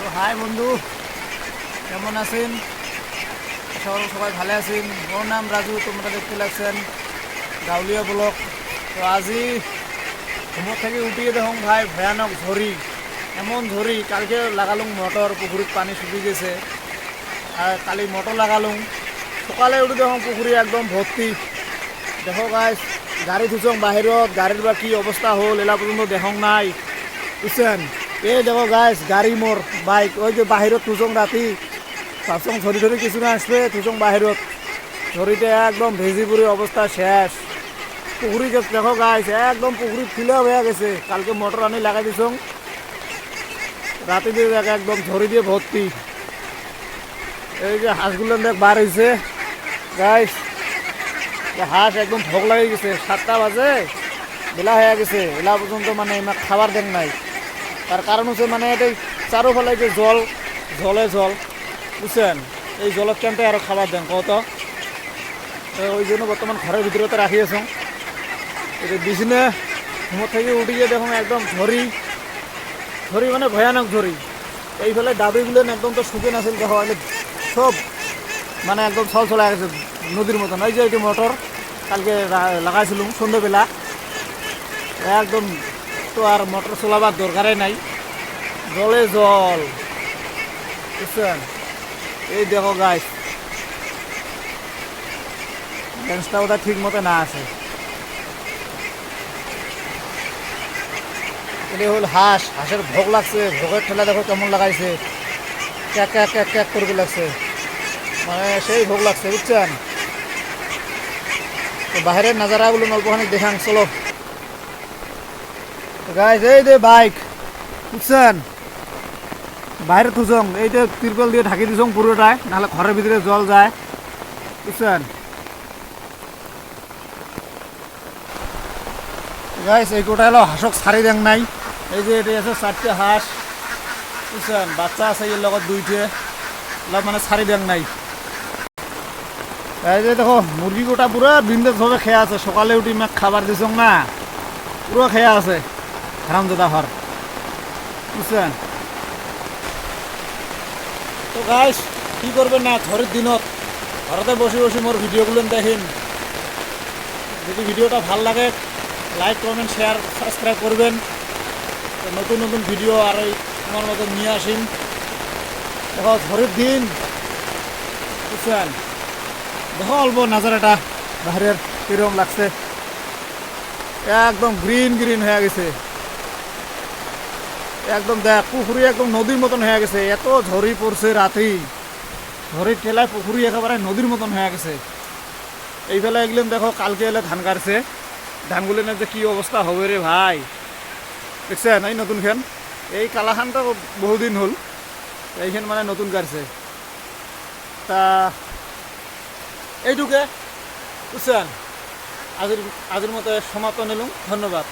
তো হাই বন্ধু, কেমন আছেন? করি সবাই ভালো আছেন। মোর নাম রাজু, তোমরা দেখতে লাগছেন গাউলিয়া ব্লক। তো আজি ঘুমত থেকে উঠিয়ে দেখুন ভাই, ভয়ানক ঝড়ি, এমন ঝড়ি, কালকে লাগালুম মটর পুকুরিত পানি শুকিয়ে গেছে। আর কালি মটর লাগালুম সকালে উঠে দেখুন পুকুরি একদম ভর্তি দেখো গাছ গাড়ি থুচং বাহিৰত গাড়ীৰ বা কি অৱস্থা হ'ল এলা পৰ্যন্ত দেখং নাই। বুঝছেন এই দেখো গাছ গাড়ি মোর বাইক ওই যে বাহিৰত থুচং রাতি ভাবছং ধরি ধরি কিছু আসবে, থুচং বাহিৰত ধরিতে একদম ভেজি পুরি অবস্থা শেষ পুকুরি দেখো গাছ একদম পুকুরি ফিলে হয়ে গেছে। কালকে মোটর আনি লাগাই দিছং রাতে দিয়ে দেখ একদম ঝরি দিয়ে ভর্তি এই যে হাঁসগুলো দেখ বার হয়েছে যে হাঁস একদম ভোগ লাগে গেছে। সাতটা বাজে, বেলা হয়ে গেছে। এলা পর্যন্ত মানে খাবার দেন নাই। তার কারণ হচ্ছে মানে এটা চারোফালে যে জল, জলে জল, বুঝছেন? এই জলত কেনতে আরও খাবার দেন কত ওই জন্য বর্তমান ঘরের ভিতরতে রাখি আছো। এটা বিছনে, ঘুমোর থেকে উঠে গিয়ে দেখুন একদম ঝরি। ঝরি মানে ভয়ানক ঝরি। এইফালে ডাবিগুলো একদম তো শুকে নাছিল দেখো সব মানে একদম ছল ছলা গেছে নদীর মতন। ওই যে এটি মোটর কালকে লাগাইছিলুম সন্ধ্যেবেলা। একদম তো আর মোটর চলাবার দরকারই নাই। জলে জল। বুঝছেন? এই দেখো গাছ লেন্সটা ওটা ঠিক মতো না আছে। এটা হল হাঁস। হাঁসের ভোগ লাগছে। ভোগের ঠেলা দেখো কেমন লাগাইছে। ক্যাক ক্যাক ক্যাক ক্যাক করবে লাগছে। মানে সেই ভোগ লাগছে, বুঝছেন? তো বাইরের নাজারাগুলো অল্পখানি দেখান, চলো। গাইজ এই যে বাইক বুঝছেন? বাইরে থুচং এই যে তিরপল দিয়ে ঢাকি দিছং পুরোটাই, নাহলে ঘরের ভিতরে জল যায়, বুঝছেন? গাইজ এই কোটা হলো হাঁসক ছাড়ি দেন নাই। এই যে এটা আছে চারটে হাঁস, বুঝছেন? বাচ্চা আছে, এর লগত দুইটে মানে ছাড়ি দেন নাই। এই যে দেখো, মুরগি গোটা পুরো বিন্দেজ ভাবে খেয়ে আছে। সকালে উঠি মাক খাবার দিছং না, পুরো খেয়ে আছে। হারাম দাদা হর। বুঝছেন তো গাইস কি করবেন না? ঝড়ের দিনত। ঘরতে বসে বসে মোর ভিডিওগুলো দেখেন। যদি ভিডিওটা ভালো লাগে লাইক কমেন্ট শেয়ার সাবস্ক্রাইব করবেন। নতুন নতুন ভিডিও আর এই তোমার মতো নিয়ে আসিন দেখো ঝড়ের দিন। বুঝছেন দেখো, অল্প নাজারাটা বাইরের কীরকম লাগছে। একদম গ্রিন গ্রিন হয়ে গেছে। একদম দেখ পুকুরি একদম নদীর মতন হয়ে গেছে। এত ঝড়ি পড়ছে রাতেই। ঝড়ির ঠেলায় পুকুরি একেবারে নদীর মতন হয়ে গেছে। এইবেলা এগুলো দেখো, কালকে এলে ধান কাটছে। ধানগুলো যে কি অবস্থা হবে রে ভাই। দেখছেন? এই নতুন খেন এই কালাখান তো বহুদিন হল। এইখান মানে নতুন কাটছে। তা, এইটুকে। বুঝছেন? আজির আজির মতো সমাপ্ত নিলাম। ধন্যবাদ।